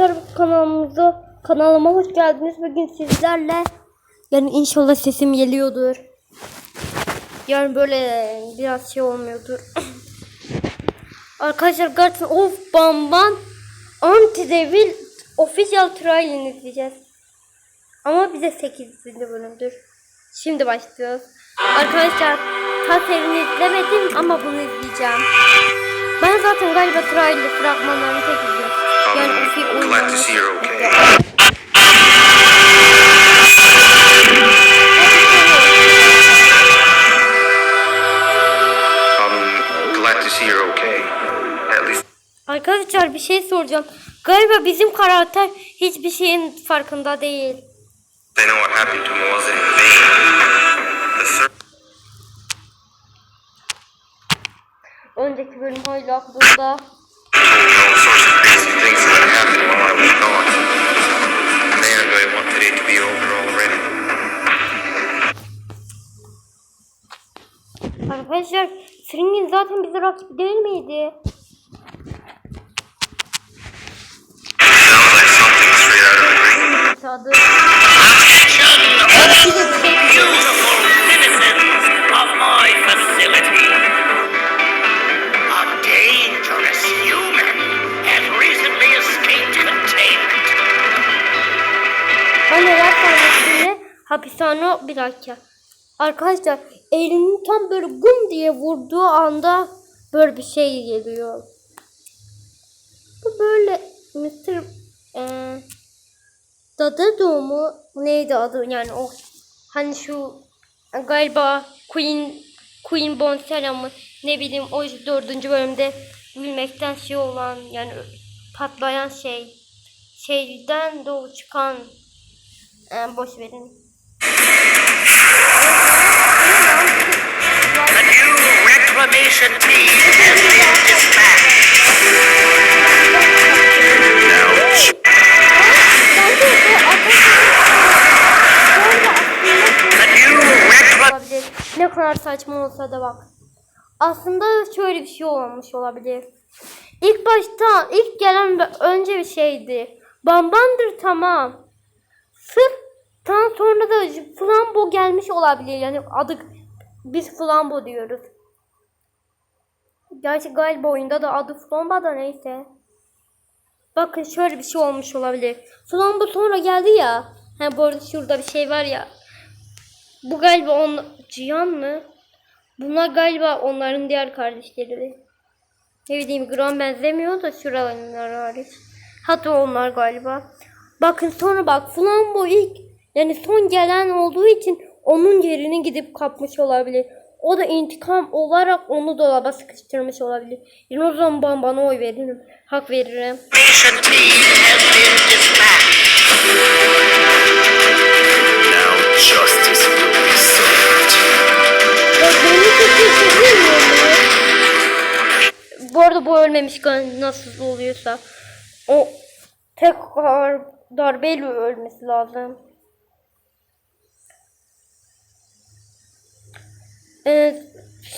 Arkadaşlar kanalımıza kanalıma hoş geldiniz. Bugün sizlerle yani inşallah sesim geliyordur. Yani böyle biraz şey olmuyordur. Arkadaşlar gerçekten of bamban anti devil official trial'ini izleyeceğiz. Ama bize 8. bölümdür. Şimdi başlıyoruz. Arkadaşlar ta serini izlemedim ama bunu izleyeceğim. Ben zaten galiba trailer fragmanlarını tek izliyorum. Yani o film Glad to see you're okay. I'm glad to see you're okay. At least Arkadaşlar bir şey soracağım. Galiba bizim karakter hiçbir şeyin farkında değil. Önceki bölüm hala aklımda. Arkadaşlar Fring'in zaten bize rakip değil miydi? Sounds like something straight out of a dream. Adı. beautiful citizens of my facility. A dangerous human has recently escaped containment. Ben neler sayesinde hapishane bir dakika. Arkadaşlar elini tam böyle gum diye vurduğu anda böyle bir şey geliyor. Bu böyle Mr. Eee Dadı doğumu neydi adı yani o hani şu galiba Queen Queen Bonsella mı ne bileyim o dördüncü bölümde gülmekten şey olan yani patlayan şey şeyden doğu çıkan ee, boş verin. Reclamation team has been dispatched. Ne kadar saçma olsa da bak. Aslında şöyle bir şey olmuş olabilir. İlk başta ilk gelen önce bir şeydi. Bambandır tamam. Sırf tam sonra da Flambo gelmiş olabilir. Yani adı biz Flambo diyoruz. Gerçi galiba oyunda da adı Flambo da neyse. Bakın şöyle bir şey olmuş olabilir. Flambo sonra geldi ya. Ha bu arada şurada bir şey var ya. Bu galiba on Cihan mı? Bunlar galiba onların diğer kardeşleri. Ne bileyim gram benzemiyor da şuralar hariç. Hatta onlar galiba. Bakın sonra bak Flambo ilk yani son gelen olduğu için onun yerini gidip kapmış olabilir. O da intikam olarak onu dolaba sıkıştırmış olabilir. Yani o zaman ben bana oy veririm. Hak veririm. Bu arada bu ölmemiş nasıl oluyorsa. O tekrar darbeyle ölmesi lazım. Ee,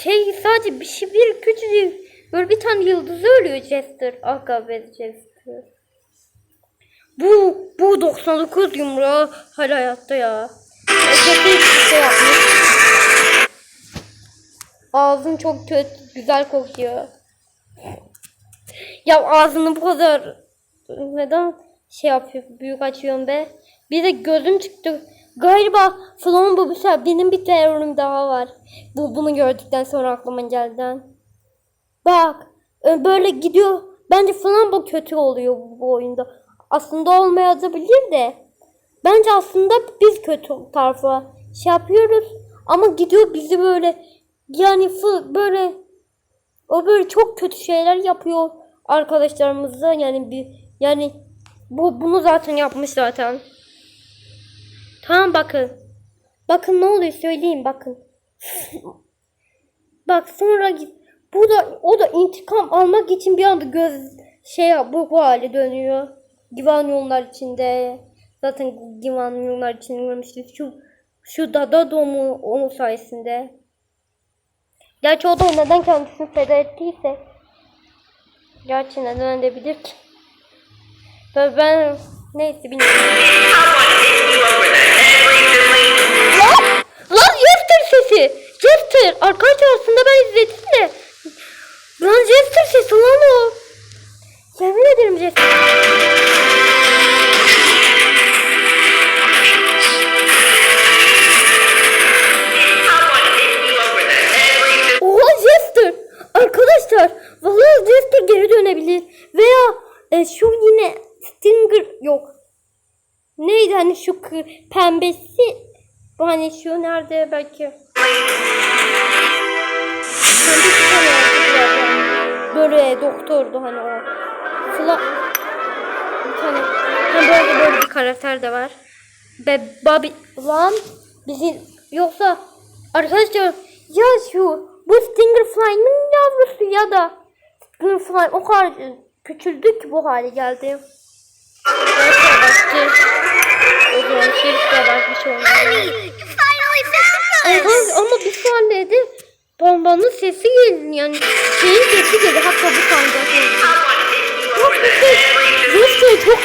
şey sadece bir şey bir küçücük böyle bir tane yıldız ölüyor Jester. Akabe Jester. Bu bu 99 yumruğu hala hayatta ya. Şey. Ağzın çok kötü, güzel kokuyor. Ya ağzını bu kadar neden şey yapıyor, büyük açıyorsun be? Bir de gözüm çıktı. Galiba bu sefer benim bir terörüm daha var. Bu bunu gördükten sonra aklıma geldi. Bak e, böyle gidiyor. Bence Flambo kötü oluyor bu, bu oyunda. Aslında olmayabilir de. Bence aslında biz kötü tarafa şey yapıyoruz. Ama gidiyor bizi böyle yani böyle o böyle çok kötü şeyler yapıyor arkadaşlarımızla yani bir yani bu bunu zaten yapmış zaten. Tamam bakın. Bakın ne oluyor söyleyeyim bakın. Bak sonra git. Bu da o da intikam almak için bir anda göz şey bu, bu hale dönüyor. Givanyonlar içinde. Zaten Givanyonlar için görmüştük. Şu şu Dada Domu onun sayesinde. Gerçi o da neden kendisini feda ettiyse. Gerçi neden edebilir ki? Ben, ben neyse bilmiyorum. Sesi! Jester! Arkadaşlar aslında ben izledim de. Lan Jester sesi lan o. Yemin ederim Jester. Oha Jester! Arkadaşlar vallahi Jester geri dönebilir. Veya e, şu yine Stinger yok. Neydi hani şu pembesi hani şu nerede belki Bir böyle doktordu hani o Fla bir tane hani böyle böyle bir karakter de var ve Bobby lan bizi yoksa arkadaşlar ya şu bu Stinger Fly'nin yavrusu ya da Stinger Fly o kadar küçüldü ki bu hale geldi. Neyse baktı. O zaman Şerif de bakmış oldu. Ay, hayır, ama bir saniyede bombanın sesi geldi yani şeyin sesi geldi hatta bu saniyede. Çok güzel. Rusya çok.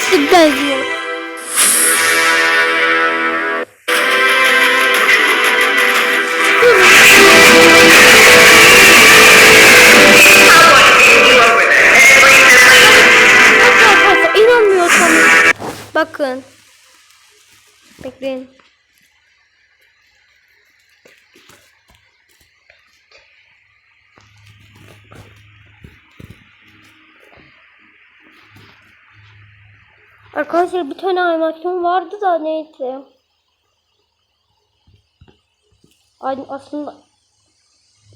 Arkadaşlar inanmıyorsanız bakın. Bekleyin. Arkadaşlar bir tane animasyon vardı da neyse. Aslında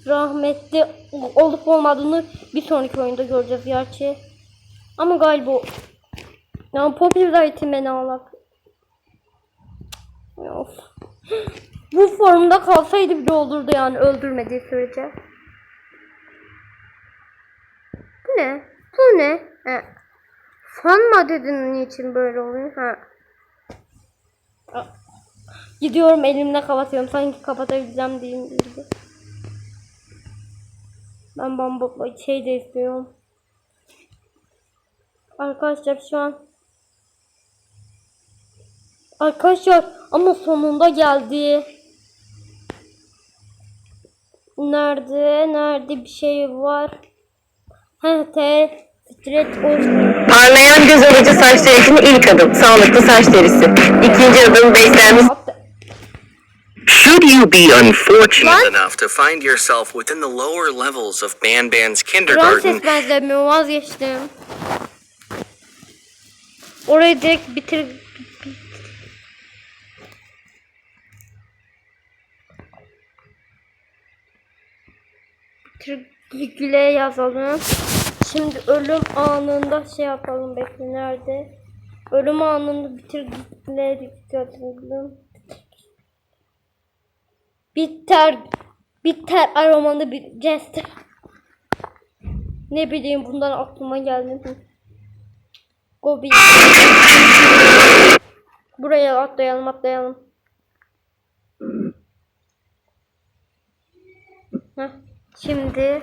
rahmetli olup olmadığını bir sonraki oyunda göreceğiz gerçi. Ama galiba yani popülarity beni alak. Of. Bu formda kalsaydı bile olurdu yani öldürmediği sürece. Bu ne? Bu ne? He. Sanma dedin niçin böyle oluyor? Ha. Gidiyorum elimle kapatıyorum. Sanki kapatabileceğim değil gibi. Ben bamba şey de istiyorum. Arkadaşlar şu an Arkadaşlar ama sonunda geldi. Nerede? Nerede bir şey var? Olsun. Parlayan göz alıcı saç derisi ilk adım. Sağlıklı saç derisi. İkinci adım beslenmiş Should you be unfortunate What? enough to find yourself within the lower levels of Ban Ban's kindergarten, Prenses benzemiyor vazgeçtim. Orayı direkt bitir. Bitir güle yazalım. Şimdi ölüm anında şey yapalım bekle nerede? Ölüm anında bitir güle yazalım. Bitter bitter aromalı bir jester. Ne bileyim bundan aklıma gelmedi. Gobi. Buraya atlayalım atlayalım. Heh, şimdi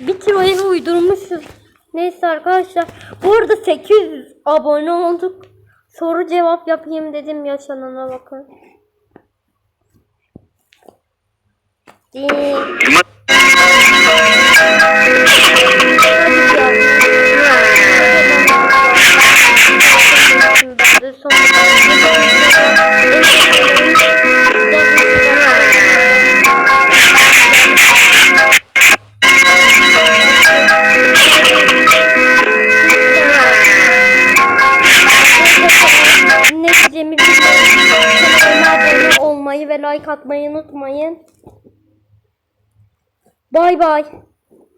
bir tiroyu uydurmuşuz. Neyse arkadaşlar. Bu arada 800 abone olduk. Soru cevap yapayım dedim yaşanana bakın. Değil. Bay bay.